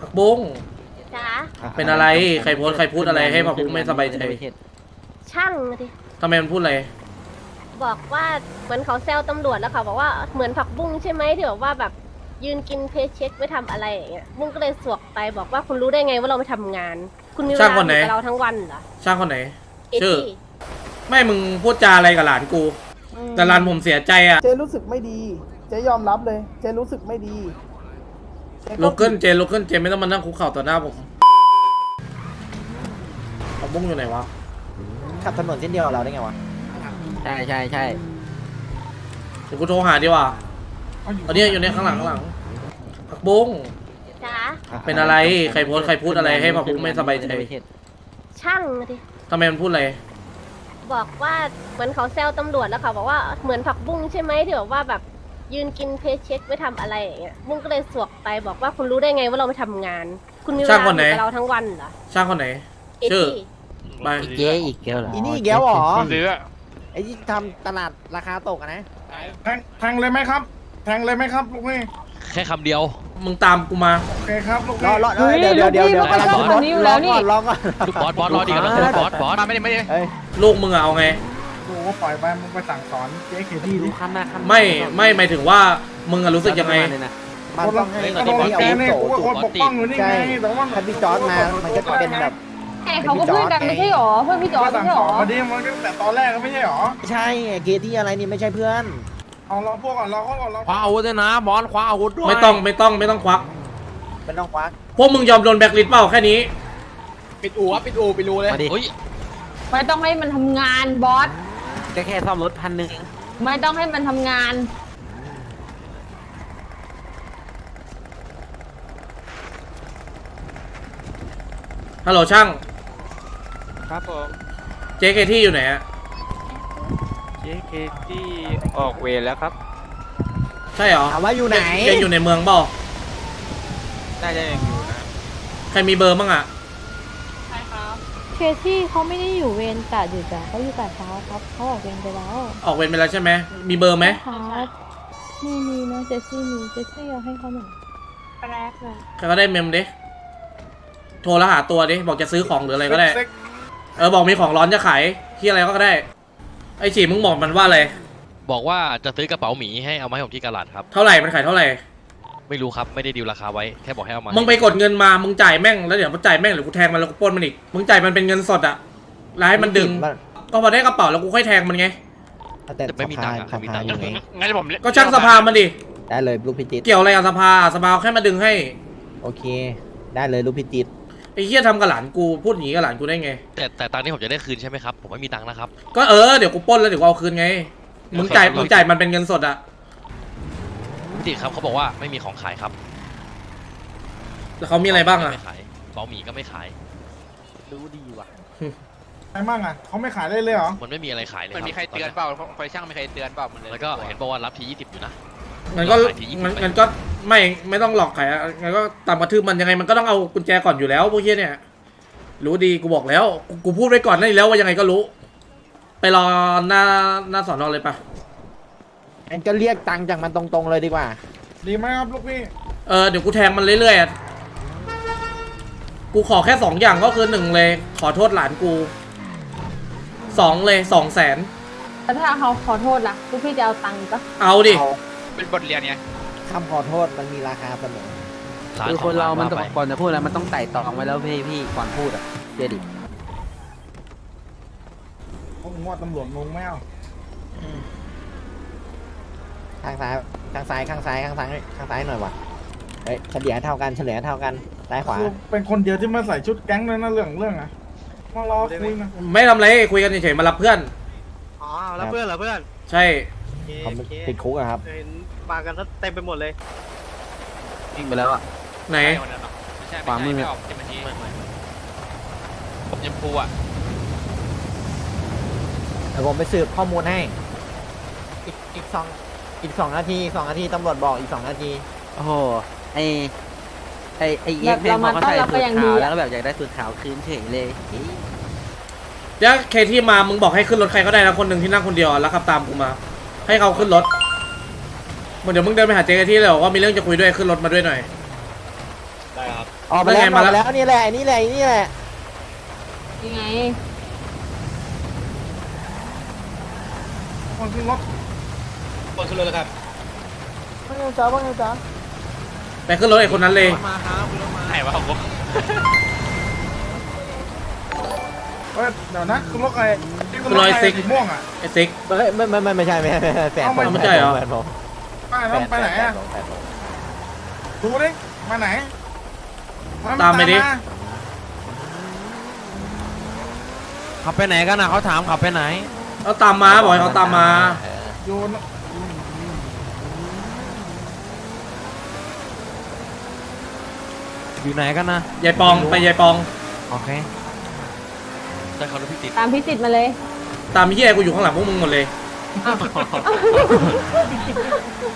ผักบุ้งจ๋าเป็นอะไรใครโพสต์ใครพูดอะไรให้ผักบุ้งไม่สบายใจช่างดิทำไมมันพูดอะไร บอกว่าเหมือนเขาแซวตำรวจแล้วเขาบอกว่าเหมือนผักบุ้งใช่ไหมที่บอกว่าแบบยืนกินเพย์เช็คไม่ทำอะไรอย่างเงี้ยบุ้งก็เลยสวกไปบอกว่าคุณรู้ได้ไงว่าเราไม่ทำงาน คุณมีเวช่างลาคนไหนอยู่กับเราทั้งวันเหรอช่างคนไหน เอชื่อ จี้ไม่มึงพูดจาอะไรกับหลานกู แต่หลานผมเสียใจอะเจ๊รู้สึกไม่ดี เจ๊ยอมรับเลย เจ๊รู้สึกไม่ดี จ๊ลุกขึ้นเจนลุกขึ้นเจนไม่ต้องมานั่งคุกเข่าต่อหน้าผมผักบุ้งอยู่ไหนวะ ขับถนนเส้นเดียวกับเราได้ไงวะ ใช่ใช่ใช่เดี๋ยวกูโทรหาดีกว่าอันนี้อยู่ในข้างหลังข้างหลังผักบุ้งจ๋าเป็นอะไร ใครโพสต์ใครพูดอะไรให้ผักบุ้งไม่สบายใจช่างดิทำไมมันพูดอะไร บอกว่าเหมือนเขาแซวตำรวจแล้วเขาบอกว่าเหมือนผักบุ้งใช่ไหมที่บอกว่าแบบ ยืนกินเพย์เช็คไม่ทำอะไรอย่างเงี้ยบุ้งก็เลยสวกไปบอกว่าคุณรู้ได้ไงว่าเราไม่ทำงาน คุณมีเวลาช่างอคนไหน ยู่กับเราทั้งวันเหรอช่างคนไหน เอชื่อจี้ไป อีกเจ๊อีกแก้วเหรออีนี่อีกแก้วเหรอ คนซื้ออะไอ้ที่ทำตลาดราคาตกอะนะ แทงแทงเลยไหมครับ แทงเลยไหมครับลูกพี่แค่คำเดียว มึงตามกูมา โอเคครับลูกรอพี่รอเอ้ยเดี๋ยวเดี๋ยวเดี๋ยวเดี๋ยวกำลังขึ้นรถรอก่อนรอก่อนลูกบอสบอสรอดีกันนะบอสบอสมาไม่ได้ไม่ได้ เอ้ยลูกมึงอะเอาไง กูก็ปล่อยไปมึงไปสั่งสอนเจ๊เคที่ดูดิคันหน้าคันไม่ไม่หมายถึงว่ามึงอะรู้สึกยังไงเลยนะมันต้องให้ก็คนโดนที่แกอาวุเนี่ยโสกูก็สุคนดปกป้องอยู่นี่ไงแต่ว่าถ้าพี่จอร์ดมา มันก็จะเป็นแบบใช่เขาก็เพื่อนกันไม่ใช่หรอ เพื่อนพี่จอก็ร์ดสั่ไม่งใช่สหรอนอมาดิมันก็แต่ตอนแรกก็ไม่ใช่หรอ ใช่ไงเกที่อะไรนี่ไม่ใช่เพื่อน เอาเราพวกก่อนเราเขาก่อนเราคว้าอาวุธด้วยนะบอสคว้าอาวุธด้วยไม่ต้องไม่ต้องไม่ต้องควักเป็นน้องควัก พวกมึงยอมโดนแบล็คลิสต์เปล่าแค่นี้ ปิดอู่ปิดอู่ปิดอู่เลยมาดิเฮ้ยไม่ต้องให้มันทำงานบอส ก็แค่ซ่อมรถพันหนึ่งไม่ต้องให้มันทำงาน ฮัลโหลช่าง ครับผมเจเคที่อยู่ไหนอะเจ๊เคที่ออกเวรแล้วครับ ใช่เหรอถามว่าอยู่ไหน ยังอยู่ในเมืองเปล่าน่าจะยังอยู่นะ ใครมีเบอร์บ้างอะ เคที่เขาไม่ได้อยู่เวรกะอยู่จ้ะเขาอยู่กะเช้าครับเขาออกเวรไปแล้วออกเวรไปแล้วใช่ไหมมีเบอร์ไหมครับมีมีนะเจสซี่มีเจสซี่เอาให้เขาหน่อยแรกเลยใครก็ได้เมมดิโทรแล้วหาตัวดิบอกจะซื้อของหรืออะไรก็ได้เซ็กเออบอกมีของร้อนจะขายที่อะไรก็ได้ ไอ้ฉีมึงบอกมันว่าอะไรบอกว่าจะซื้อกระเป๋าหมีให้เอามาให้ผมที่กาลาดครับ เท่าไหร่มันขายเท่าไหร่ ไม่รู้ครับไม่ได้ดีลราคาไว้แค่บอกให้เอามามึงไปกดเงินมา มึงจ่ายแม่งแล้วเดี๋ยวมันจ่ายแม่งหรือกูแทงมันแล้วกูปล้นมันอีก มึงจ่ายมันเป็นเงินสดอะแล้วให้มันดึง ก็พอได้กระเป๋าแล้วกูค่อยแทงมันไง แต่แต่ไม่มีตังค์อะสไม่มีภาตังค์อยู่ไงงั้นผมเรียก็ช่างสภามันดิ ได้เลยลูกพิจิตรเกี่ยวอะไรกับสภา สภาแค่มาดึงให้ โอเค ได้เลยลูกพิจิตรไอ้เหี้ยทำกับหลานกูพูดอย่างนี้กับหลานกูได้ไง แต่แต่ตังค์นี้ผมจะได้คืนใช่ไหมครับผมไม่มีตังค์นะครับ ก็เออเดี๋ยวกูปล้นแล้วเดี๋ยวกูเอาคืนไง มึงจ่ายมึงจ่ายมันเป็นเงินสดอะพี่ ติครับเขาบอกว่าไม่มีของขายครับแล้วเขามีอะไรบ้างอะไม่ขายเป๋าหมีก็ไม่ขาย รู้ดีว่ะไอ้มั่งอะเขาไม่ขายได้เลยเหรอ มันไม่มีอะไรขายเลยมันมีใครเตือนตเปล่าไฟช่างมีใครเตือนเปล่ามันเลยแล้วก็เห็นบอกว่ารับทียี่สิบอยู่นะงั้นก็ขายที่20งั้นงั้นก็ไม่ไม่ต้องหลอกขายอะงั้นก็ตามกระทืบมันยังไงมันก็ต้องเอากุญแจก่อนอยู่แล้วพวกเหี้ยเนี่ย รู้ดีกูบอกแล้วกูกูพูดไว้ก่อนนั่นแล้วว่ายังไงก็รู้ ไปรอหน้าหน้าสอนอเลยปะ งั้นก็เรียกตังค์จากมันตรงๆเลยดีกว่า ดีไหมครับลูกพี่เออเดี๋ยวกูแทงมันเรื่อยๆอะกูขอแค่สองอย่างก็คือหนึ่งเลย ขอโทษหลานกูสองเลยสองแสนแต่ถ้าเขาขอโทษล่ะพวกพี่จะเอาตังค์ปะเอาดิ เอาเป็นบทเรียนไงคำขอโทษมันมีราคาเสมอศลคือคนเราสมันว่ต้องไปก่อนจะพูดอะไรมันต้องไต่ตองไว้แล้วพี่พี่ก่อนพูดอะเจดิพวกมึงว่าตำรวจงงไหมเอ้า ข้างซ้าย ข้างซ้าย ข้างซ้าย ข้างซ้าย ข้างซ้ายหน่อยวะเฮ้ย เฉลี่ยเท่ากัน เฉลี่ยเท่ากัน ซ้ายขวา คือเป็นคนเดียวที่มาใส่ชุดแก๊งเลยนะเรื่องเรื่องอะมารอคุยนะไม่ทำอะไรคุยกันเฉยๆมารับเพื่อน อ๋อแล้วเพื่อนเหรอเพื่อนใช่เขาติดคุกอะครับ เห็นมากันเต็มไปหมดเลยวิ่งไปแล้วอะไหน ไม่ใช่ขวามือ ไม่ออกที่เมื่อกี้ผมยังพูอะเดี๋ยวผมไปสืบข้อมูลให้ อีกอีกสอง อีกสองนาทีอีกสองนาทีตำรวจบอกอีกสองนาที โอ้โหไอไอไอเอ็กซ์เนี่ยพอเขาใส่สูทขาวแล้วก็แบบอยากได้สูทขาวคืนเฉยเลยเฮ้ยเดี๋ยวเคที่มามึงบอกให้ขึ้นรถใครก็ได้นะคนหนึ่งที่นั่งคนเดียวอะแล้วขับตามกูมา ให้เขาขึ้นรถมึงเดี๋ยวมึงเดินไปหาเจเคที่เลยบอกว่ามีเรื่องจะคุยด้วยขึ้นรถมาด้วยหน่อยได้ครับออกมาแล้วได้ไงอมาอกแล้วมาแล้วนี่แหละไอ้นี่แหละไอ้นี่แหละยังไงคนขึ้นรถ คนขึ้นเลยแล้วครับว่าไงจ๊ะว่าไงจ๊ะไปขึ้นรถไอ้คนนั้นเลยไหนวะผมเฮ้ยเดี๋ยวนะขึ้นรถใครที่ขึ้นรถไอ้ซิกสีม่วงอะ ไอ้ซิก ไม่ไม่ไม่ไม่ไม่ใช่ไม่ใช่ไม่ใช่แฟนเอาผมไม่ใช่เหรอแฟนผมไปแล้วไปไหนอะแฟนผมดูดิมาไหนตามไปดิขับไปไหนกันนะเขาถามขับไปไหนเขาตามมาบอกให้เขาตามมาอยู่ อยู่ไหนกันนะยายปองไปยายปอง โอเคได้ครับรถพี่ติดตามพิสิทธิ์มาเลย ตามพี่ไอ้กูอยู่ข้างหลังพวกมึงหมดเลย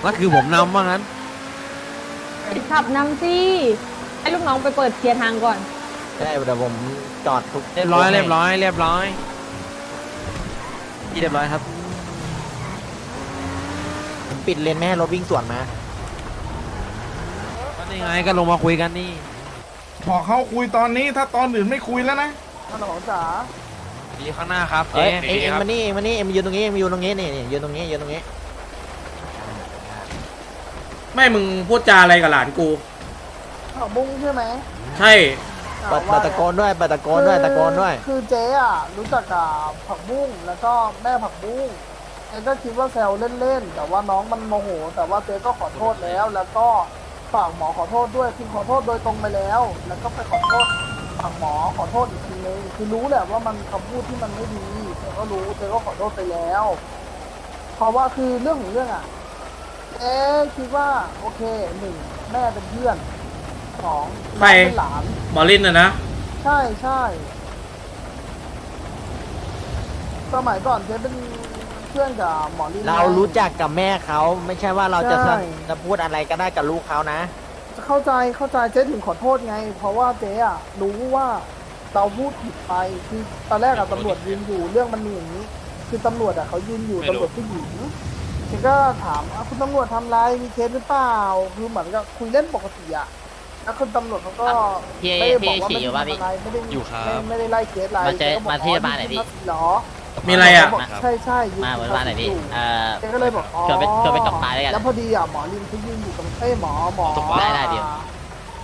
นั่นคือผมนำว่างั้นขับนำสิให้ลูกน้องไปเปิดเคลียร์ทางก่อนใช่เดี๋ยวผมจอดทุกเรียบร้อยเรียบร้อยเรียบร้อยเรียบร้อยครับผมปิดเลนไม่ให้รถวิ่งสวนมาก็นี่ไงก็ลงมาคุยกันนี่ บอกเขาคุยตอนนี้ถ้าตอนอื่นไม่คุยแล้วนะฮัลโหลจ๋าดีข้างหน้าครับเอ้เจ๊ยเอ็งเอ็งมานี่เอ็งมานี่เอ็งมายืนตรงนี้เอ็งมายืนตรงนี้นี่นี่ยืนตรงนี้ยืนตรงนี้ไม่มึงพูดจาอะไรกับหลานกูผักบุ้งใช่ไหมใช่ อ่าเปิดว่าเปิดตะโกนด้วยเปิดตะโกนด้วยตะโกนด้วยคือเจ๊อะรู้จักกับผักบุ้งแล้วก็แม่ผักบุ้งเจ๊ก็คิดว่าแซวเล่นๆแต่ว่าน้องมันโมโห แต่ว่าเจ๊ก็ขอโทษแล้ว แล้วก็ ฝากหมอขอโทษด้วยคือขอโทษโดยตรงไปแล้ว แล้วก็ไปขอโทษฝากหมอขอโทษอีกทีนึงคือรู้แหละว่ามันคำพูดที่มันไม่ดีเจ๊ก็รู้เจ๊ก็ขอโทษไปแล้ว เพราะว่าคือเรื่องของเรื่องอะเจ๊คิดว่าโอเคหนึ่งแม่เป็นเพื่อนสองใครน้องเป็นหลานหมอลินนะนะ ใช่ใช่สมัยก่อนเจ๊เป็น เพื่อนกับหมอลิน เรารู้จักกับแม่เขาไม่ใช่ว่าเราจะใช่ จะพูดอะไรก็ได้กับลูกเขานะ เข้าใจเข้าใจเจ๊ถึงขอโทษไง เพราะว่าเจ๊อะรู้ว่าเราพูดผิดไปคือตอนแรกอะตำรวจยืนอยู่เรื่องมันมีอย่างนี้ คือตำรวจอะเขายืนอยู่ตำรวจผู้หญิงเจ๊ก็ถามอะคุณตำรวจทำอะไรมีเคสหรือเปล่าคือเหมือนกับคุยเล่นปกติอะแล้วคุณตำรวจเขาก็พี่ไม่ได้บอกว่าพี่ไม่ฉี่ได้อยู่ปะพี่ทำอะไรไม่ได้อยู่ครับ ไม่ไม่ได้ไล่เคสอะไรมาเจอจ๊ก็บอกมาที่อ๋อบ้านหน่อยดิทำเหรอ มีอะไรอะเขาบอกใช่ใช่ยืนมาบนบ้านหน่อยพี่ยู่เอ่อเจ๊ก็เลยบอกอ๋อชวนไปชวนไปตกปลาด้วยกันแล้วพอดีอะหมอลินเขายืนอยู่ตรงเอ้ยหมอหมอตกปลาได้ได้เดี๋ยว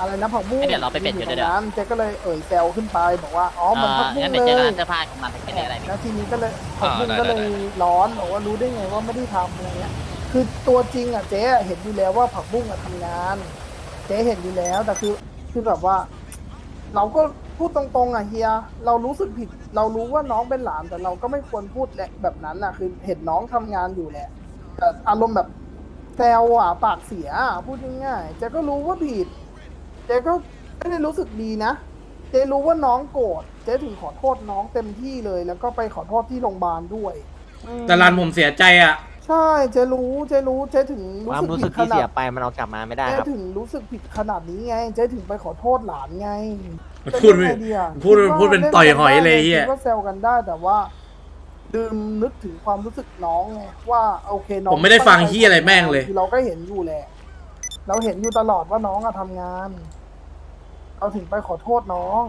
อะไรนะผักบุ้งเดี๋ยวเราไปเป็ดอยู่ด้วยเดี๋ยว ตรงนั้นเจ๊ก็เลยเอ่ยแซวขึ้นไปบอกว่าอ๋อเอมันผัอกบุ้งั้งนเดี๋ยวเลเจอกัยนเสื้อผ้าของมันเป็นอะไรพี่ แล้วทีนี้ก็เลยผักบุ้งอ่าได้ก็เลยได้ร้อนบอกว่ารู้ได้ไงว่าไม่ได้ทำอะไรเงี้ยคือตัวจริงอะเจ๊อะเห็นอยู่แล้วว่าผักบุ้งอะทำงาน เจ๊เห็นอยู่แล้วแต่คือคือแบบว่า เราก็ พูดตรงๆอะเฮีย เรารู้สึกผิด เรารู้ว่าน้องเป็นหลานแต่เราก็ไม่ควรพูดแหละแบบนั้นอะ คือเห็นน้องทำงานอยู่แหละแต่อารมณ์แบบแซวอะปากเสียอะพูดง่ายๆเจ๊ก็รู้ว่าผิดเจ๊ก็ไม่ได้รู้สึกดีนะเจ๊รู้ว่าน้องโกรธเจ๊ถึงขอโทษน้องเต็มที่เลย แล้วก็ไปขอโทษที่โรงพยาบาลด้วยอืม แต่หลานผมเสียใจอะ ใช่เจ๊รู้เจ๊รู้เจ๊ถึงรู้ความสึกรู้ผิสึดกขที่นาเสียดไปมันเอากลับมาไม่ได้เจ๊ครับ ถึงรู้สึกผิดขนาดนี้ไงเจ๊ถึงไปขอโทษหลานไงพูดเป็นจะยังไงอะพูดเป็นพูดเป็นต่อยหอยเลยเฮียคิดว่าแซวกันได้แต่ว่าลืมนึกถึงความรู้สึกน้องไงว่าโอเคน้องผมไม่ได้ฟังเฮียอะไรแม่งเลย คือเราก็เห็นอยู่แหละ เราเห็นอยู่ตลอดว่าน้องอะทำงาน เราถึงไปขอโทษน้อง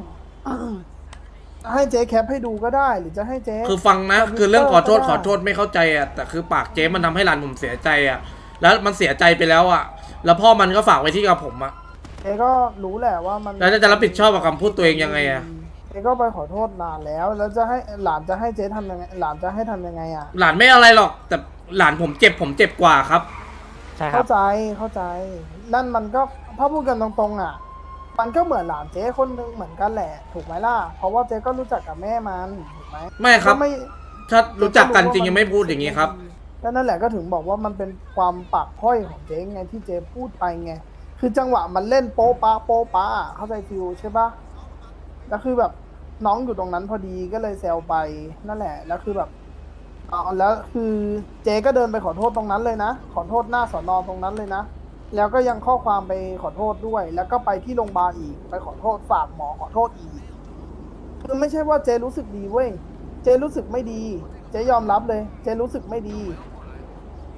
ให้เจ๊แคปให้ดูก็ได้ หรือจะให้เจ๊ คือฟังนะ คือเรื่องขอโทษก็ได้ขอโทษไม่เข้าใจอะแต่คือปากเจ๊มันทำให้หลานผมเสียใจอะ แล้วมันเสียใจไปแล้วอะ แล้วพ่อมันก็ฝากไว้ที่กับผมอะเจ๊ก็รู้แหละว่ามันแล้วจะรับผิดชอบกับคำพูดตัวเองยังไงอะเจ๊ก็ไปขอโทษนานแล้ว แล้วจะให้หลานจะให้เจ๊ทำยังไงหลานจะให้ทำยังไงอะ หลานไม่อะไรหรอก แต่หลานผมเจ็บผมเจ็บกว่าครับ ใช่ครัเข้าบใจเข้าใจ นั่นมันก็ถ้าพูดกันตรงๆอะ มันก็เหมือนหลานเจ๊คนหนึงเหมือนกันแหละ ถูกไหมล่ะ เพราะว่าเจ๊ก็รู้จักกับแม่มันถูกไหมไม่ครับ ก็ไม่ถ้ารู้จักกันจริงยังไม่พูดอย่างนี้ครับ ก็นั่นแหละก็ถึงบอกว่ามันเป็นความปากพ้อยของเจ๊ไงที่เจ๊พูดไปไง คือจังหวะมันเล่นโป๊ะปะโป๊ะปะเข้าใจฟิวใช่ปะแล้วคือแบบน้องอยู่ตรงนั้นพอดีก็เลยแซวไปนั่นแหละ แล้วคือแบบอ๋อแล้วคือเจ๊ก็เดินไปขอโทษตรงนั้นเลยนะ ขอโทษหน้าสอนอตรงนั้นเลยนะ แล้วก็ยังข้อความไปขอโทษด้วย แล้วก็ไปที่โรงพยาบาลอีก ไปขอโทษฝากหมอขอโทษอีกคือไม่ใช่ว่าเจ๊รู้สึกดีเว้ย เจ๊รู้สึกไม่ดี เจ๊ยอมรับเลย เจ๊รู้สึกไม่ดี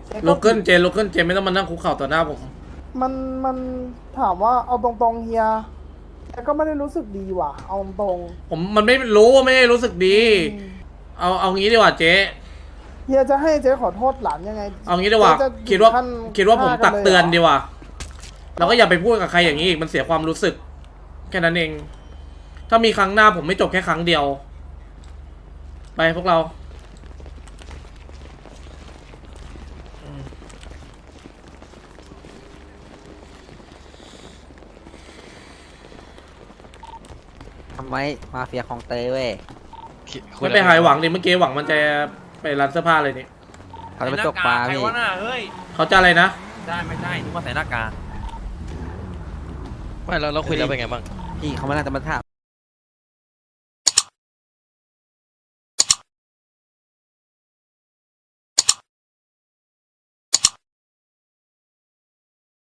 เจ๊ลุกขึ้นเจลุกขึ้นเจไม่ต้องมานั่งคุกเข่าต่อหน้าผม มันมันถามว่าเอาตรงๆเฮียแต่ก็ไม่ได้รู้สึกดีว่ะ เอาตรง ผมมันไม่รู้ไม่ได้รู้สึกดีๆอืมเอาเอางี้ดีกว่าเจ๊ เฮียจะให้เจ๊ขอโทษหลานยังไงเอางี้ดีกว่า เจ๊จะคิดว่าขั้นคิดว่าผมฆ่ตักเตือนลยหรดีกว่าเราก็อย่าไปพูดกับใครอย่างนี้อีก มันเสียความรู้สึก แค่นั้นเอง ถ้ามีครั้งหน้าผมไม่จบแค่ครั้งเดียว ไปพวกเรา ทำไมมาเฟียของเตยเว้ย ไม่ไปหายหวังดิเมื่อกี้หวังมันจะ ไปร้านเสื้อผ้าเลยนี่เขาจะไปตกปลาพี่เขาจะอะไรนะ ได้ไม่ได้นึกว่าใส่หน้ากากไม่แล้วเราคุยแล้วเป็นไงบ้างพี่เขามาน่าจะมาถาม